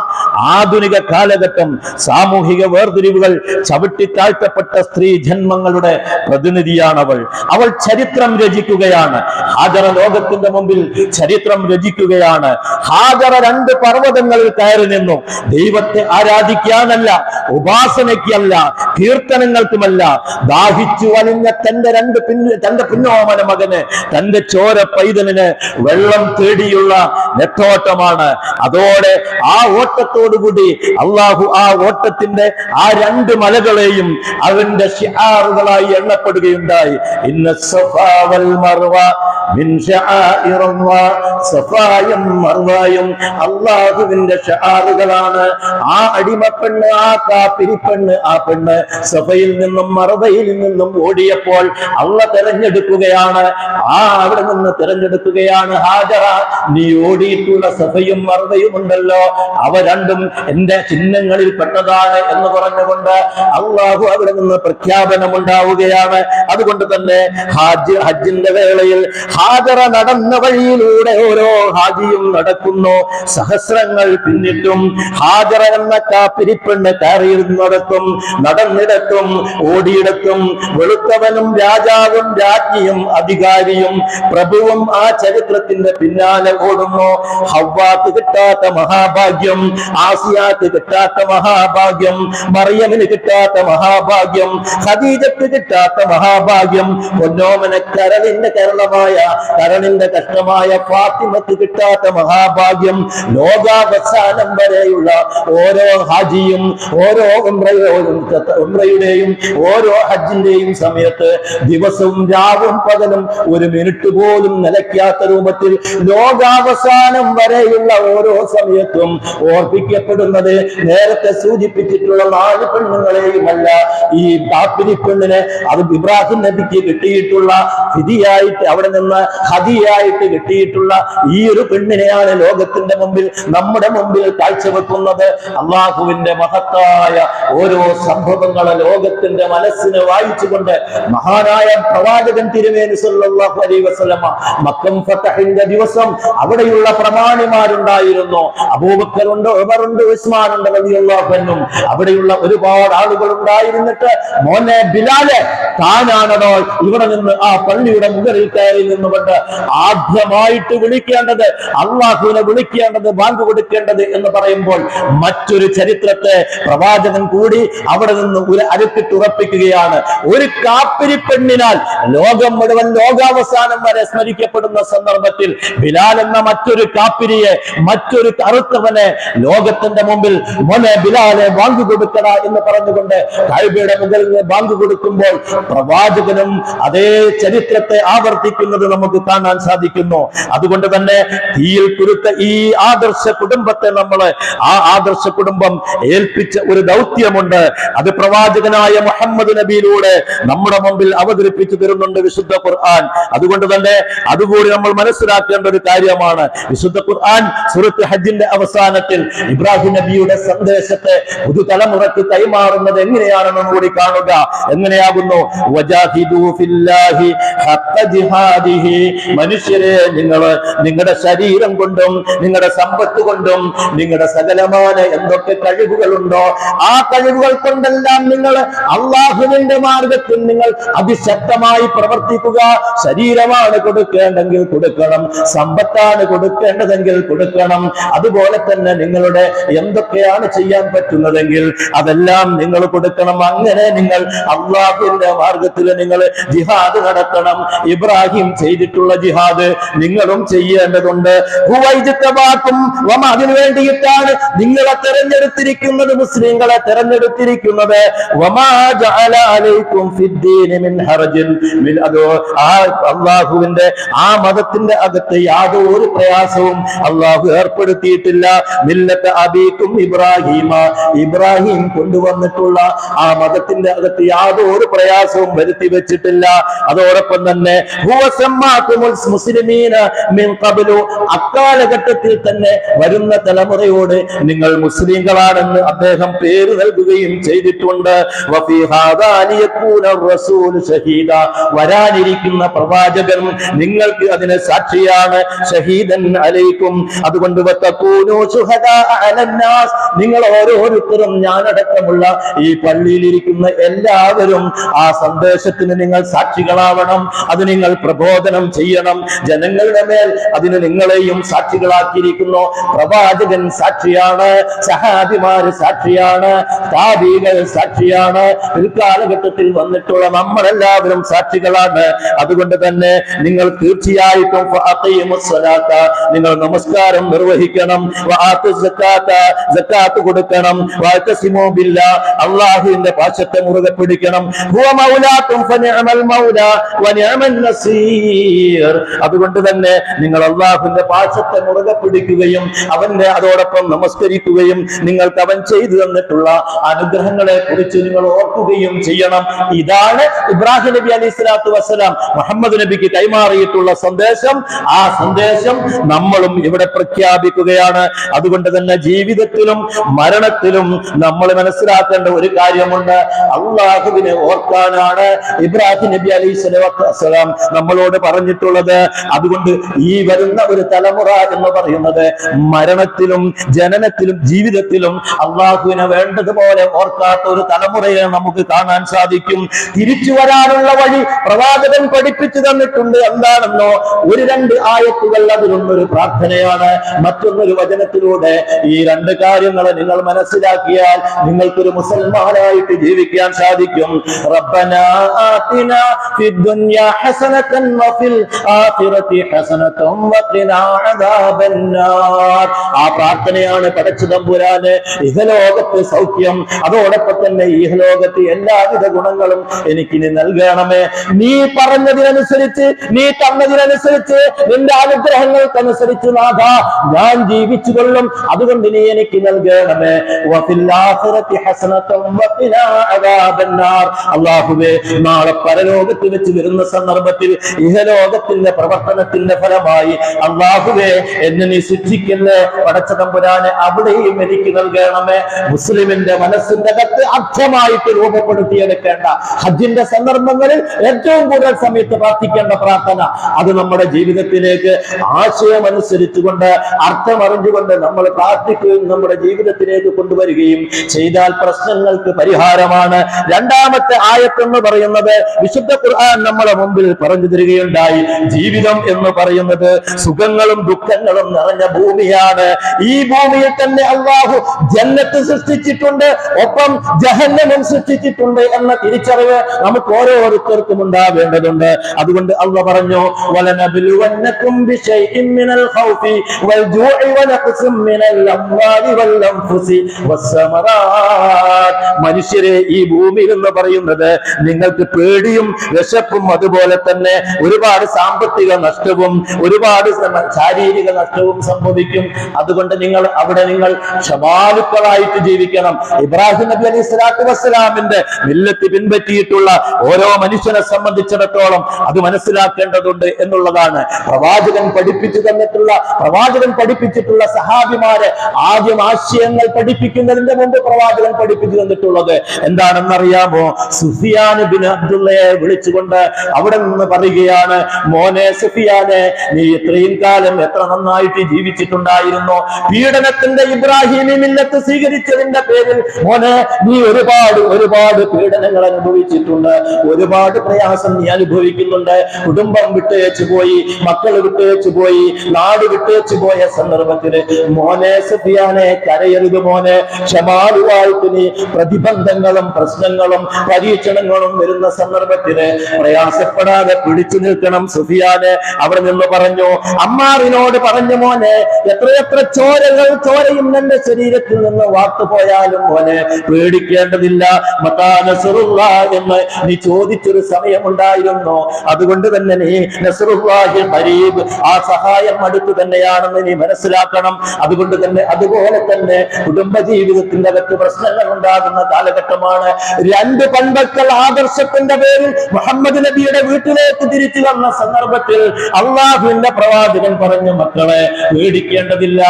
Speaker 1: ആധുനിക കാലഘട്ടം സാമൂഹിക വേർതിരിവുകൾ ചവിട്ടിത്താഴ്ത്തപ്പെട്ട സ്ത്രീ ജന്മങ്ങളുടെ പ്രതിനിധിയാണ് അവൾ അവൾ ചരിത്രം രചിക്കുകയാണ്. ഹാജറ ലോകത്തിന്റെ മുമ്പിൽ ചരിത്രം രചിക്കുകയാണ്. ഹാജറ രണ്ട് പർവതങ്ങളിൽ കയറി നിന്നു. ദൈവത്തെ ആരാധിക്കാനല്ല ഉപാസനയ്ക്കല്ല കീർത്തനങ്ങൾക്കുമല്ല. ദാഹിച്ചു വലിഞ്ഞ തന്റെ രണ്ട് പിന്ന് തന്റെ പിന്നോമന മകന് തന്റെ ചോര പൈതലിന് വെള്ളം തേടിയുള്ള നെട്ടോട്ടമാണ് അതോടെ ആ ഓട്ടത്തോടുകൂടി അള്ളാഹു ആ ഓട്ടത്തിന്റെ ആ രണ്ട് മലകളെയും അവന്റെ ഷിഹാറുകളായി എണ്ണപ്പെടുകയുണ്ടായി. ഇന്ന മർവ. സഫായും അള്ളാഹുവിന്റെ ഷാറുകളാണ് ആ അടിമപ്പെണ്ണ് ആ കാപ്പിരിപ്പെണ്ണ് ആ പെണ്ണ് സഫയിൽ നിന്നും മറവയിൽ നിന്നും ഓടിയപ്പോൾ അള്ള തെരഞ്ഞെടുക്കുകയാണ്. ആ അവിടെ നിന്ന് തെരഞ്ഞെടുക്കുകയാണ്. ഹാജറ. നീ ഓടിയിട്ടുള്ള സഫയും മറവയും ഉണ്ടല്ലോ. അവ രണ്ടും എന്റെ ചിഹ്നങ്ങളിൽ പെട്ടതാണ് എന്ന് പറഞ്ഞുകൊണ്ട് അള്ളാഹു അവിടെ നിന്ന് പ്രഖ്യാപനം ഉണ്ടാവുകയാണ്. അതുകൊണ്ട് തന്നെ ഹാജ് ഹജ്ജിന്റെ വേളയിൽ ഹാജറ നടന്ന വഴിയിലൂടെ ഓരോ ഹാജിയും നടക്കുന്നു. സഹസ്രങ്ങൾ പിന്നിട്ടും ഹാജറ എന്ന കാപ്പിരിപ്പെണ്ണ് കയറിയിരുന്നിടത്തും നടന്നിടത്തും ഓടിയിടത്തും വെളുത്തവനും രാജാവും രാജ്ഞിയും അധികാരിയും പ്രഭുവും ആ ചരിത്രത്തിന്റെ പിന്നാലെ ഓടുന്നു. ഹവ്വാത്ത് കിട്ടാത്ത മഹാഭാഗ്യം ആസിയാക്ക് കിട്ടാത്ത മഹാഭാഗ്യം മറിയമിന് കിട്ടാത്ത മഹാഭാഗ്യം ഖദീജക്ക് കിട്ടാത്ത മഹാഭാഗ്യം പൊന്നോമന കരളിന്റെ കരളമായ കരളിന്റെ കഷ്ണമായ ഫാത്തിമക്ക് കിട്ടാത്ത മഹാഭാഗ്യം ലോകാവസാനം വരെയുള്ള ഓരോ ഹാജിയും ഓരോ ഉംറയോ- ഉംറയുടെയും ഓരോ ഹജ്ജിന്റെയും സമയത്ത് ദിവസവും രാവും പകലും ഒരു മിനിറ്റ് പോലും നിലയ്ക്കാത്ത രൂപത്തിൽ ലോകാവസാനം വരെയുള്ള ഓരോ സമയത്തും ഓർപ്പിക്കപ്പെടുന്നത് നേരത്തെ സൂചിപ്പിച്ചിട്ടുള്ള നാല് പെണ്ണുങ്ങളെയുമല്ല. ഈ കാപ്പിരി പെണ്ണിനെ അത് ഇബ്രാഹിം നബിക്ക് കിട്ടിയിട്ടുള്ള സ്ഥിതിയായിട്ട് അവിടെ നിന്ന് ഹതിയായിട്ട് കിട്ടിയിട്ടുള്ള ഈ ഒരു പെണ്ണിനെയാണ് ലോകത്തിന്റെ മുമ്പിൽ നമ്മുടെ മുമ്പിൽ കാഴ്ചവെക്കുന്നത്. അള്ളാഹുവിന്റെ മഹത്തായ ഓരോ സംഭവങ്ങളെ ലോകത്തിന്റെ മനസ്സിന് വായിച്ചുകൊണ്ട് മഹാനായ പ്രവാചകൻ തിരുമേനി അലൈഹി വസല്ലമ മക്കം ദിവസം അവിടെയുള്ള പ്രമാണിമാരുണ്ടായിരുന്നു. അബൂബക്കറുണ്ട് ഉമറുണ്ട് ഉസ്മാനുണ്ട് അൻഹും. അവിടെയുള്ള ഒരുപാട് ആളുകൾ ഉണ്ടായിരുന്നിട്ട് മോനെ ബിലാലെ താനാണോ ഇവിടെ നിന്ന് ആ പള്ളിയുടെ മുകളിൽ കയറി നിന്നുകൊണ്ട് ആദ്യമായിട്ട് വിളിക്കേണ്ടത് അള്ളാഹുവിനെ വിളിക്കേണ്ടത് ബാങ്ക് കൊടുക്കേണ്ടത് എന്ന് പറയുമ്പോൾ മറ്റൊരു ചരിത്രത്തെ പ്രവാചകൻ കൂടി അവിടെ നിന്ന് ഒരു അരുത്തിട്ടുറപ്പിക്കുകയാണ് ഒരു കാപ്പിരി പെണ്ണിനാൽ ലോകം മുഴുവൻ ലോകാവസാനം വരെ സ്മരിക്കപ്പെടുന്ന സന്ദർഭത്തിൽ ബിലാൽ എന്ന മറ്റൊരു കാപ്പിരിയെ മറ്റൊരു കറുത്തവനെ ലോകത്തിന്റെ മുമ്പിൽ മോനെ ബിലാലെ ബാങ്ക് കൊടുക്കട എന്ന് പറഞ്ഞുകൊണ്ട് കഴിവയുടെ മുകളിൽ നിന്ന് ബാങ്ക് കൊടുക്കുമ്പോൾ പ്രവാചകനും അതേ ചരിത്രത്തെ ആവർത്തിക്കുന്നത് നമുക്ക് കാണാൻ സാധിക്കുന്നു. അതുകൊണ്ട് തന്നെ തീയിൽ കുരുത്ത ഈ ആദർശ കുടുംബത്തെ നമ്മൾ ആ ആദർശ കുടുംബം ഏൽപ്പിച്ച ഒരു ദൗത്യമുണ്ട്. അത് പ്രവാചകനായ മുഹമ്മദ് നബിയിലൂടെ നമ്മുടെ മുമ്പിൽ അവതരിപ്പിച്ചു തരുന്നുണ്ട് വിശുദ്ധ ഖുർആൻ. അതുകൊണ്ട് തന്നെ അതുകൂടി നമ്മൾ മനസ്സിലാക്കേണ്ട ഒരു കാര്യമാണ്. വിശുദ്ധ ഖുർആൻ സുഹൃത്ത് ഹജ്ജിന്റെ അവസാനത്തിൽ ഇബ്രാഹിം നബിയുടെ സന്ദേശത്തെ പുതുതലമുറക്ക് കൈമാറുന്നത് എങ്ങനെയാണെന്ന് കൂടി കാണുക. എങ്ങനെയാകുന്നു? മനുഷ്യരെ നിങ്ങൾ നിങ്ങളുടെ ശരീരം കൊണ്ടും നിങ്ങളുടെ സമ്പത്ത് കൊണ്ടും നിങ്ങളുടെ സകലമായ എന്തൊക്കെ കഴിവുകളുണ്ടോ ആ കഴിവുകൾ കൊണ്ടെല്ലാം നിങ്ങൾ അള്ളാഹുവിന്റെ മാർഗത്തിൽ നിങ്ങൾ അതിശക്തമായി പ്രവർത്തിക്കുക. ശരീരമാണ് കൊടുക്കേണ്ടെങ്കിൽ കൊടുക്കണം. സമ്പത്താണ് കൊടുക്കേണ്ടതെങ്കിൽ കൊടുക്കണം. അതുപോലെ തന്നെ നിങ്ങളുടെ എന്തൊക്കെയാണ് ചെയ്യാൻ പറ്റുന്നതെങ്കിൽ അതെല്ലാം നിങ്ങൾ കൊടുക്കണം. അങ്ങനെ നിങ്ങൾ അള്ളാഹുവിന്റെ മാർഗത്തിൽ നിങ്ങൾ ജിഹാദ് നടത്തണം. ഇബ്രാഹിം ചെയ്തിട്ടുള്ള ജിഹാദ് നിങ്ങളും ചെയ്യേണ്ടതുണ്ട്. അതിനു വേണ്ടിയിട്ടാണ് നിങ്ങളെ തെരഞ്ഞെടുത്തിരിക്കുന്നത് മുസ്ലിങ്ങളെ തെരഞ്ഞെടുത്ത് തെരഞ്ഞെടുത്തിരിക്കുന്നത് അള്ളാഹുവിന്റെ ആ മതത്തിന്റെ അകത്ത് യാതൊരു പ്രയാസവും അള്ളാഹു ഏർപ്പെടുത്തിയിട്ടില്ല. മില്ലത്ത് അബീക്കും ഇബ്രാഹിമ ഇബ്രാഹിം കൊണ്ടുവന്നിട്ടുള്ള ആ മതത്തിന്റെ അകത്ത് യാതൊരു പ്രയാസവും വരുത്തി വെച്ചിട്ടില്ല. അതോടൊപ്പം തന്നെ അക്കാലഘട്ടത്തിൽ തന്നെ വരുന്ന തലമുറയോട് നിങ്ങൾ മുസ്ലിങ്ങളാണെന്ന് അദ്ദേഹം പേര് നൽകുകയും ചെയ്തിട്ടുണ്ട്. വരാനിരിക്കുന്ന പ്രവാചകൻ നിങ്ങൾക്ക് അതിന് സാക്ഷിയാണ്. ഷഹീദൻ അലൈക്കും. അതുകൊണ്ട് നിങ്ങൾ ഓരോരുത്തരും ഞാനടക്കമുള്ള ഈ പള്ളിയിലിരിക്കുന്ന എല്ലാവരും ആ സന്ദേശത്തിന് നിങ്ങൾ സാക്ഷികളാവണം. അത് നിങ്ങൾ പ്രബോധനം ചെയ്യണം. ജനങ്ങളുടെ മേൽ അതിന് നിങ്ങളെയും സാക്ഷികളാക്കിയിരിക്കുന്നു. പ്രവാചകൻ സാക്ഷിയാണ് സഹാബിമാര് സാക്ഷിയാണ് താബീകൾ സാക്ഷിയാണ്. പിൽക്കാലഘട്ടത്തിൽ വന്നിട്ടുള്ള നമ്മളെല്ലാവരും സാക്ഷികളാണ്. അതുകൊണ്ട് തന്നെ നിങ്ങൾ തീർച്ചയായിട്ടും നിങ്ങൾ നമസ്കാരം നിർവഹിക്കണം. സക്കാത്ത, കൊടുക്കണം. ബില്ല. മുറുകെ പിടിക്കണം. അതുകൊണ്ട് തന്നെ നിങ്ങൾ അള്ളാഹുവിന്റെ പാശത്തെ മുറുകെ പിടിക്കുകയും അവന്റെ അതോടൊപ്പം നമസ്കരിക്കുകയും നിങ്ങൾക്ക് അവൻ ചെയ്തു തന്നിട്ടുള്ള അനുഗ്രഹങ്ങളെ കുറിച്ച് നിങ്ങൾ ഓർക്കുകയും ചെയ്യണം. ഇതാണ് ഇബ്രാഹിം നബി അലൈഹി സ്വലാത്തു വസ്സലാം മുഹമ്മദ് നബിക്ക് കൈമാറിയിട്ടുള്ള സന്ദേശം. ആ സന്ദേശം നമ്മളും ഇവിടെ പ്രഖ്യാപിക്കുകയാണ്. അതുകൊണ്ട് തന്നെ ജീവിതത്തിലും മരണത്തിലും നമ്മൾ മനസ്സിലാക്കേണ്ട ഒരു കാര്യമുണ്ട്. അള്ളാഹുവിനെ ഓർക്കാനാണ് ഇബ്രാഹിം നബി അലൈഹി വസ്സലാം നമ്മളോട് പറഞ്ഞിട്ടുള്ളത്. അതുകൊണ്ട് ഈ വരുന്ന ഒരു തലമുറ എന്ന് പറയുന്നത് മരണത്തിലും ജനനത്തിലും ജീവിതത്തിലും അള്ളാഹുവിനെ വേണ്ടതുപോലെ ഓർക്കാത്ത ഒരു തലമുറയെ നമുക്ക് കാണാൻ സാധിക്കും. തിരിച്ചു വരാനുള്ള വഴി പ്രവാചകൻ പഠിപ്പിച്ചു തന്നിട്ടുണ്ട്. എന്താണെന്നോ? ഒരു രണ്ട് ആയത്തുകൾ അതിലൊന്നൊരു പ്രാർത്ഥനയാണ്. മറ്റൊന്നൊരു വചനത്തിലൂടെ ഈ രണ്ട് കാര്യങ്ങളെ നിങ്ങൾ മനസ്സിലാക്കിയാൽ നിങ്ങൾക്കൊരു മുസൽമാനായിട്ട് ജീവിക്കാൻ സാധിക്കും. റബ്ബന ഫിദ്ദുനിയ ഹസനതൻ ആഖിറതി ഹസനതൻ വഖിനാ അദാബന്നാർ ആ പ്രാർത്ഥനയാണ് പടച്ചു തമ്പുരാന് ഇഹലോകത്ത് സൗഖ്യം. അതോടൊപ്പം തന്നെ ഇഹലോകത്ത് എല്ലാവിധ ഗുണങ്ങളും എനിക്ക് നീ നൽകണമേ. നീ പറഞ്ഞതിനനുസരിച്ച് നീ തന്നതിനനുസരിച്ച് നിന്റെ അനുഗ്രഹങ്ങൾക്കനുസരിച്ച് നാഥ ഞാൻ ജീവിച്ചു കൊള്ളും അതുകൊണ്ട് നീ എനിക്ക് നൽകണമേ. അല്ലാഹുവേ നാളെ പരലോകത്ത് വെച്ച് വരുന്ന സന്ദർഭത്തിൽ ഇഹലോകത്തിന്റെ പ്രവർത്തനത്തിന്റെ ഫലമായി അള്ളാഹുവേ എന്നെ നീ ശിക്ഷിക്കല്ലേ പടച്ച തമ്പുരാനെ അവിടെയും എനിക്ക് നൽകണമേ. മുസ്ലിമിന്റെ മനസ്സിന്റെ അകത്ത് അർത്ഥമായിട്ട് രൂപപ്പെടുത്തിയെടുക്കേണ്ട ഹജ്ജിന്റെ സന്ദർഭങ്ങളിൽ ഏറ്റവും കൂടുതൽ സമയത്ത് പ്രാർത്ഥിക്കേണ്ട പ്രാർത്ഥന അത് നമ്മുടെ ജീവിതത്തിലേക്ക് ആശയം അനുസരിച്ചുകൊണ്ട് അർത്ഥം അറിഞ്ഞുകൊണ്ട് നമ്മൾ പ്രാർത്ഥിക്കുകയും നമ്മുടെ ജീവിതത്തിലേക്ക് കൊണ്ടുവരികയും ചെയ്താൽ പ്രശ്നങ്ങൾക്ക് പരിഹാരമാണ്. രണ്ടാമത്തെ ആയത്തെന്ന് പറയുന്നത് വിശുദ്ധ ഖുർആൻ നമ്മുടെ മുമ്പിൽ പറഞ്ഞു തരികയുണ്ടായി. ജീവിതം എന്ന് പറയുന്നത് സുഖങ്ങളും ദുഃഖങ്ങളും നിറഞ്ഞ ഭൂമിയാണ്. ഈ ഭൂമിയിൽ തന്നെ അള്ളാഹു ജന്നത്ത് സൃഷ്ടിച്ചിട്ടുണ്ട് ഒപ്പം ജഹന്നമം സൃഷ്ടിച്ചിട്ടുണ്ട് എന്ന തിരിച്ചറിവ് നമുക്ക് ഓരോരുത്തർക്കും ഉണ്ടാവേണ്ടതുണ്ട്. അതുകൊണ്ട് അള്ള പറഞ്ഞു വലനബിലുവന്നക്കും ബിശൈഇൻ മിനൽ ഖൗഫി വൽ വനഖ്സും മിനൽ മനുഷ്യരെ ഈ ഭൂമിയിൽ എന്ന് പറയുന്നത് നിങ്ങൾക്ക് പേടിയും വിശപ്പും അതുപോലെ തന്നെ ഒരുപാട് സാമ്പത്തിക നഷ്ടവും ഒരുപാട് ശാരീരിക നഷ്ടവും സംഭവിക്കും. അതുകൊണ്ട് നിങ്ങൾ അവിടെ നിങ്ങൾ ക്ഷമാലുക്കളായിട്ട് ജീവിക്കണം. ഇബ്രാഹിം നബി അലൈഹി സ്വലാത്തു വസ്സലാമിന്റെ മില്ലത്ത് പിൻപറ്റിയിട്ടുള്ള ഓരോ മനുഷ്യനെ സംബന്ധിച്ചിടത്തോളം അത് മനസ്സിലാക്കേണ്ടതുണ്ട് എന്നുള്ളതാണ്. പ്രവാചകൻ പഠിപ്പിച്ചു തന്നിട്ടുള്ള പ്രവാചകൻ പഠിപ്പിച്ചിട്ടുള്ള സഹാബിമാരെ ആദ്യം ആശയങ്ങൾ പഠിപ്പിക്കുന്നതിന്റെ മുമ്പ് പ്രവാചകൻ പഠിപ്പിച്ചു തന്നിട്ടുള്ളത് എന്താണെന്നറിയാമോ? സുഫിയാൻ ബിൻ അബ്ദുള്ളയെ വിളിച്ചുകൊണ്ട് അവിടെ നിന്ന് പറയുകയാണ് മോനെ സുഫിയാനെ നീ ഇത്രയും കാലം എത്ര നന്നായിട്ട് ജീവിച്ചിട്ടുണ്ടായിരുന്നു? പീഡനത്തിന്റെ ഇബ്രാഹിമി മില്ലത്ത് സ്വീകരിച്ചതിന്റെ പേരിൽ മോനെ നീ ഒരുപാട് ഒരുപാട് പീഡനങ്ങൾ അനുഭവിച്ചിട്ടുണ്ട്. ഒരുപാട് പ്രയാസം നീ അനുഭവിക്കുന്നുണ്ട്. കുടുംബം വിട്ടേച്ചു പോയി മക്കൾ വിട്ടേച്ചു പോയി നാട് വിട്ടേച്ചു പോയ സന്ദർഭത്തിൽ മോനെ സുഫിയാനെ കരയരുത് മോനെ. ക്ഷമാലുവായിട്ട് നീ പ്രതിബന്ധങ്ങളും പ്രശ്നങ്ങളും പരീക്ഷണങ്ങളും വരുന്ന സന്ദർഭത്തിന് പ്രയാസപ്പെടാതെ പിടിച്ചു നിൽക്കണം സുഫിയാന്. അവിടെ നിന്ന് പറഞ്ഞു അമ്മാറിനോട് പറഞ്ഞു മോനെ എത്രയെത്ര ചോരകൾ ചോരയും എന്റെ ശരീരത്തിൽ നിന്ന് വാർത്തുപോയാലും മോനെ പേടിക്കേണ്ടതില്ല. എന്ന് നീ ചോദിച്ചൊരു സമയമുണ്ടായിരുന്നു. അതുകൊണ്ട് തന്നെ നീ നസ്റുല്ലാഹി ആ സഹായം അടുത്ത് തന്നെയാണെന്ന് നീ മനസ്സിലാക്കണം. അതുകൊണ്ട് തന്നെ അതുപോലെ തന്നെ കുടുംബ ജീവിതത്തിന്റെ അകത്ത് പ്രശ്നങ്ങൾ ഉണ്ടാകുന്ന കാലഘട്ടമാണ്. രണ്ട് പൺമക്കൾ ആദർശത്തിന്റെ പേരിൽ മുഹമ്മദ് നബിയുടെ വീട്ടിലേക്ക് തിരിച്ചു വന്ന സന്ദർഭത്തിൽ അള്ളാഹുവിന്റെ പ്രവാചകൻ പറഞ്ഞു മക്കളെ പേടിക്കേണ്ടതില്ല.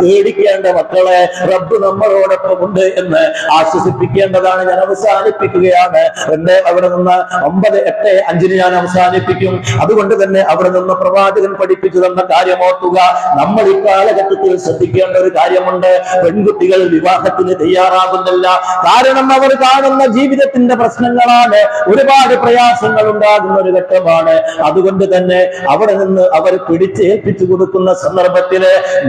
Speaker 1: പേടിക്കേണ്ട മക്കളെ റബ്ബ് നമ്മളോടൊപ്പം ഉണ്ട് എന്ന് ആശ്വസിപ്പിക്കേണ്ടതാണ്. ഞാൻ അവസാനിപ്പിക്കുകയാണ്. എന്റെ അവിടെ നിന്ന് ഒമ്പത് എട്ട് അഞ്ചിന് ഞാൻ അവസാനിപ്പിക്കും. അതുകൊണ്ട് തന്നെ അവിടെ നിന്ന് പ്രവാചകൻ പഠിപ്പിച്ചു തന്ന കാര്യം ഓർക്കുക. നമ്മൾ ഈ കാലഘട്ടത്തിൽ ശ്രദ്ധിക്കേണ്ട ഒരു കാര്യമുണ്ട്. പെൺകുട്ടികൾ വിവാഹത്തിന് തയ്യാറാകുന്നില്ല. കാരണം അവർ കാണുന്ന ജീവിതത്തിന്റെ പ്രശ്നങ്ങളാണ്. ഒരുപാട് പ്രയാസങ്ങൾ ഉണ്ടാകുന്ന ഒരു ഘട്ടമാണ്. അതുകൊണ്ട് തന്നെ അവിടെ നിന്ന് അവർ പിടിച്ചേൽപ്പിച്ചു കൊടുക്കുന്ന സന്ദർഭത്തിൽ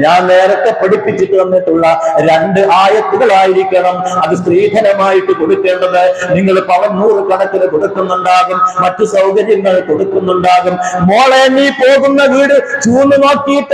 Speaker 1: ഞാൻ നേരത്തെ പഠിപ്പിച്ചിട്ട് വന്നിട്ടുള്ള രണ്ട് ആയത്തുകളായിരിക്കണം അത് സ്ത്രീധനമായിട്ട് കൊടുക്കേണ്ടത്. നിങ്ങൾ പവൻ നൂറ് കണക്കിന് കൊടുക്കുന്നുണ്ടാകും. മറ്റു സൗകര്യങ്ങൾ കൊടുക്കുന്നുണ്ടാകും. മോളെ നീ പോകുന്ന വീട് ചൂന്ന്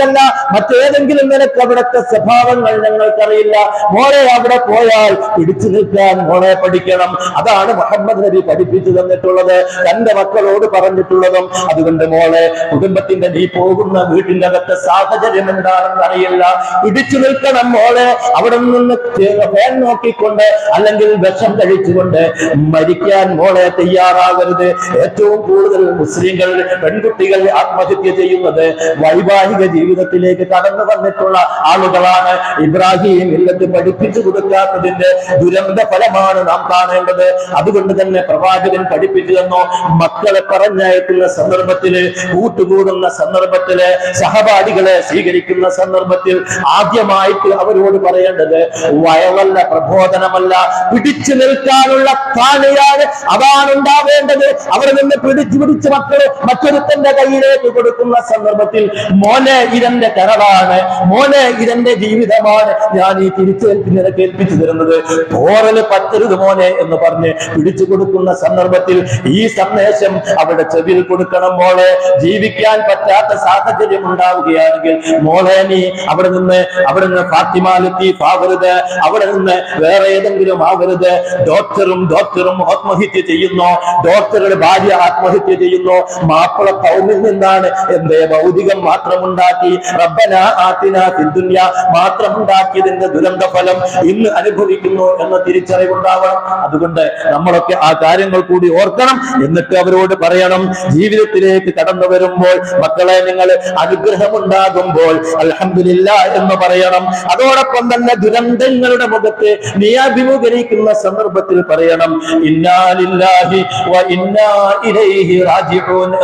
Speaker 1: നോക്കിയിട്ടല്ല മറ്റേതെങ്കിലും നിനക്ക് അവിടുത്തെ സ്വഭാവങ്ങൾ ഞങ്ങൾക്കറിയില്ല. മോളെ അവിടെ പോയാൽ പിടിച്ചു നിൽക്കാൻ മോളെ പഠിക്കണം. അതാണ് മുഹമ്മദ് നബി പഠിപ്പിച്ചു തന്നിട്ടുള്ളത്. തന്റെ മക്കളോട് പറഞ്ഞിട്ടുള്ളതും അതുകൊണ്ട് മോളെ കുടുംബത്തിന്റെ നീ പോകുന്ന വീട്ടിന്റെ അകത്തെ സാഹചര്യം എന്താണെന്ന് അറിയില്ല. പിടിച്ചു നിൽക്കണം മോളെ. അവിടെ നിന്ന് ഫാൻ നോക്കിക്കൊണ്ട് അല്ലെങ്കിൽ വിഷം കഴിച്ചുകൊണ്ട് മരിക്കാൻ മോളെ തയ്യാറാകരുത്. ഏറ്റവും കൂടുതൽ മുസ്ലിങ്ങൾ പെൺകുട്ടികൾ ആത്മഹത്യ ചെയ്യുന്നത് വൈവാഹിക ജീവിതത്തിലേക്ക് കടന്നു വന്നിട്ടുള്ള ആളുകളാണ്. ഇബ്രാഹിം ഇല്ലത്ത് പഠിപ്പിച്ചു കൊടുക്കാത്തതിന്റെ ദുരന്ത ഫലമാണ് നാം കാണേണ്ടത്. അതുകൊണ്ട് തന്നെ പ്രവാചകൻ പഠിപ്പിച്ചു തന്നോ മക്കളെ പറഞ്ഞയക്കുന്ന സന്ദർഭത്തിൽ കൂട്ടുകൂടുന്ന സന്ദർഭത്തിൽ സഹപാഠികളെ സ്വീകരിക്കുന്ന സന്ദർഭത്തിൽ ആദ്യമായിട്ട് അവരോട് പറയേണ്ടത് വയവല്ല പ്രബോധനമല്ല പിടിച്ചു നിൽക്കാനുള്ള താനയാണ് അതാണ് ഉണ്ടാവേണ്ടത്. അവിടെ നിന്ന് പിടിച്ചു പിടിച്ച് മക്കൾ മറ്റൊരുത്തന്റെ കയ്യിലേക്ക് കൊടുക്കുന്ന സന്ദർഭത്തിൽ മോനെ ഇതെന്റെ കരളാണ് മോനെ ഇതെന്റെ ജീവിതമാണ്. ഞാൻ ഈ തിരിച്ചേൽപ്പി നിനക്ക് ഏൽപ്പിച്ചു തരുന്നത്. പോറൽ പറ്റരുത് മോനെ എന്ന് പറഞ്ഞ് പിടിച്ചു കൊടുക്കുന്ന സന്ദർഭത്തിൽ ഈ സന്ദേശം അവിടെ ചെവിയിൽ കൊടുക്കണം മോളെ. ജീവിക്കാൻ പറ്റാത്ത സാഹചര്യം ഉണ്ടാവുകയാണെങ്കിൽ മോളെ നീ അവിടെ നിന്ന് അവിടെ നിന്ന് ഫാത്തിമാലെത്തി ആവരുത്. അവിടെ നിന്ന് വേറെ ഏതെങ്കിലും ആവരുത്. ഡോക്ടറും ഡോക്ടറും ആത്മഹത്യ ചെയ്യുന്നു. ഡോക്ടറുടെ ഭാര്യ ആത്മഹത്യ ചെയ്യുന്നു. മാപ്പിള കൗമിൽ നിന്നാണ് എന്തേ ഭൗതികം മാത്രമുണ്ടാക്കി മാത്രമുണ്ടാക്കിയതിന്റെ ദുരന്ത ഫലം ഇന്ന് അനുഭവിക്കുന്നു എന്ന തിരിച്ചറിവുണ്ടാവണം. അതുകൊണ്ട് നമ്മളൊക്കെ ആ കാര്യങ്ങൾ കൂടി ഓർക്കണം. എന്നിട്ട് അവരോട് പറയണം ജീവിതത്തിലേക്ക് കടന്നു വരുമ്പോൾ മക്കളെ നിങ്ങൾ അനുഗ്രഹമുണ്ടാകുമ്പോൾ അലഹമില്ല എന്ന് പറയണം. അതോടൊപ്പം തന്നെ ദുരന്തങ്ങളുടെ മുഖത്ത് നീ അഭിമുഖീകരിക്കുന്ന സന്ദർഭത്തിൽ പറയണം ഇന്നാലില്ലാഹി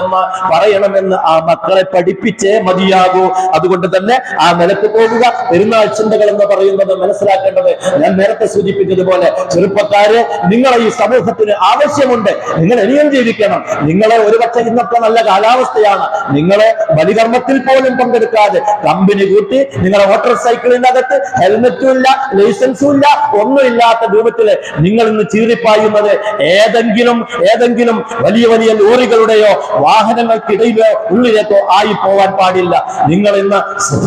Speaker 1: എന്ന് പറയണമെന്ന് ആ മക്കളെ പഠിപ്പിച്ചേ മതിയാകൂ. അതുകൊണ്ട് തന്നെ ആ നിലയ്ക്ക് പോകുക പെരുന്നാൾ ചിന്തകൾ എന്ന് പറയുന്നത് മനസ്സിലാക്കേണ്ടത് ഞാൻ നേരത്തെ സൂചിപ്പിച്ചതുപോലെ ചെറുപ്പക്കാര് നിങ്ങളെ ഈ സമൂഹത്തിന് ആവശ്യമുണ്ട്. നിങ്ങൾ ഇനിയും ജീവിക്കണം. നിങ്ങളെ ഒരുപക്ഷെ ഇന്നത്തെ നല്ല കാലാവസ്ഥയാണ്. നിങ്ങളെ ബലികർമ്മത്തിൽ പോലും പങ്കെടുക്കാതെ കമ്പനി കൂട്ടി നിങ്ങളെ മോട്ടോർ സൈക്കിളിന്റെ അകത്ത് ഹെൽമറ്റും ഇല്ല ലൈസൻസും ഇല്ല ഒന്നുമില്ലാത്ത രൂപത്തിൽ നിങ്ങൾ ഇന്ന് ചീറിപ്പായുന്നത് ഏതെങ്കിലും ഏതെങ്കിലും വലിയ വലിയ ലോറികളുടെയോ വാഹനങ്ങൾക്കിടയിലോ ഉള്ളിലേക്കോ ആയി പോകാൻ പാടില്ല. നിങ്ങൾ ഇന്ന്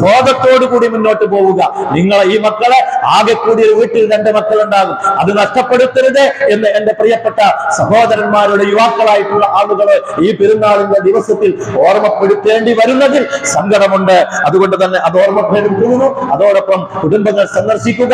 Speaker 1: ബോധത്തോടു കൂടി മുന്നോട്ട് പോവുക. നിങ്ങൾ ഈ മക്കളെ ആകെ കൂടി ഒരു വീട്ടിൽ രണ്ട് മക്കളുണ്ടാകും. അത് നഷ്ടപ്പെടുത്തരുത് എന്ന് എന്റെ പ്രിയപ്പെട്ട സഹോദരന്മാരുടെ യുവാക്കളായിട്ടുള്ള ആളുകൾ ഈ പെരുന്നാളിന്റെ ദിവസത്തിൽ ഓർമ്മപ്പെടുത്തേണ്ടി വരുന്നതിൽ സങ്കടമുണ്ട്. അതുകൊണ്ട് തന്നെ അത് ഓർമ്മപ്പെടുത്തുന്നു അതോടൊപ്പം കുടുംബങ്ങൾ സന്ദർശിക്കുക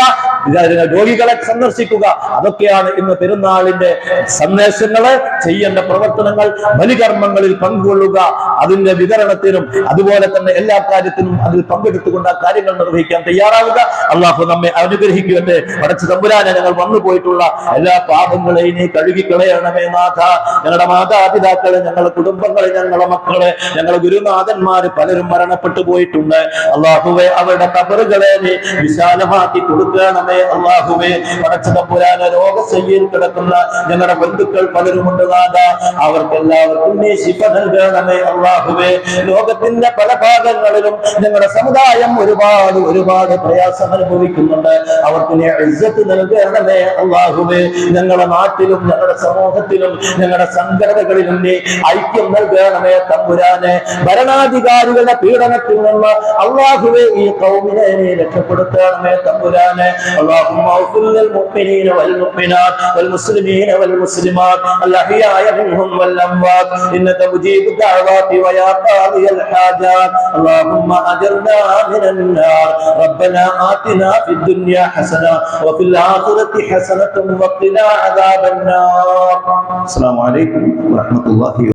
Speaker 1: രോഗികളെ സന്ദർശിക്കുക. അതൊക്കെയാണ് ഇന്ന് പെരുന്നാളിന്റെ സന്ദേശങ്ങൾ. ചെയ്യേണ്ട പ്രവർത്തനങ്ങൾ ബലികർമ്മങ്ങളിൽ പങ്കുകൊള്ളുക അതിന്റെ വിതരണത്തിനും അതുപോലെ തന്നെ എല്ലാ കാര്യത്തിനും അതിൽ പങ്കെടുത്തുകൊണ്ട് ആ കാര്യങ്ങൾ നിർവഹിക്കാൻ തയ്യാറാവുക. അള്ളാഹു നമ്മെ അനുഗ്രഹിക്കട്ടെ. പടച്ചു തമ്പുരാനെ ഞങ്ങൾ വന്നു പോയിട്ടുള്ള എല്ലാ പാപങ്ങളെയും നീ കഴുകിക്കളയണമേ നാഥ. ഞങ്ങളുടെ മാതാപിതാക്കളെ ഞങ്ങളുടെ കുടുംബങ്ങളെ ഞങ്ങളുടെ മക്കളെ ഞങ്ങളുടെ ഗുരുനാഥന്മാര് പലരും മരണപ്പെട്ടു പോയിട്ടുണ്ട്. അള്ളാഹുവെ അവരുടെ കബറുകളെ നീ വിശാലമാക്കി കൊടുക്കണമേ അള്ളാഹുവെ. പടച്ചു തമ്പുരാനെ രോഗശയ്യയിൽ കിടക്കുന്ന ഞങ്ങളുടെ ബന്ധുക്കൾ പലരുമുണ്ട് നാഥ. അവർക്കെല്ലാവർക്കും നീ ശിഫ നൽകണമേ അള്ളാഹുവെ. ലോകത്തിന്റെ പല ഭാഗങ്ങളിലും ഞങ്ങളുടെ സമുദായം ഒരുപാട് ഒരുപാട് പ്രയാസം അനുഭവിക്കുന്നുണ്ട് അവർക്ക് നീ ഇസ്സത്ത് നൽകണമേ അള്ളാഹുവെ ഞങ്ങളുടെ നാട്ടിലും ഞങ്ങളുടെ സമൂഹത്തിലും ഞങ്ങളുടെ സംഘടനകളിലും നീ ഐക്യം നൽകണമേ തമ്പുരാനെ ഭരണാധികാരികളുടെ പീഡനത്തിൽ നിന്ന് അള്ളാഹുവെ ഈ കൗമിനെ നീ രക്ഷപ്പെടുത്തി രക്ഷപ്പെടുത്തണമേ തമ്പുരാനെ اللهم اغفر للمؤمنين والمؤمنات والمسلمين والمسلمات الأحياء منهم والأموات إنك مجيب الدعوات ويا قاضي الحاجات اللهم أجرنا من النار. ربنا آتنا في الدنيا حسنة وفي الآخرة حسنة وقنا عذاب النار. السلام عليكم ورحمة الله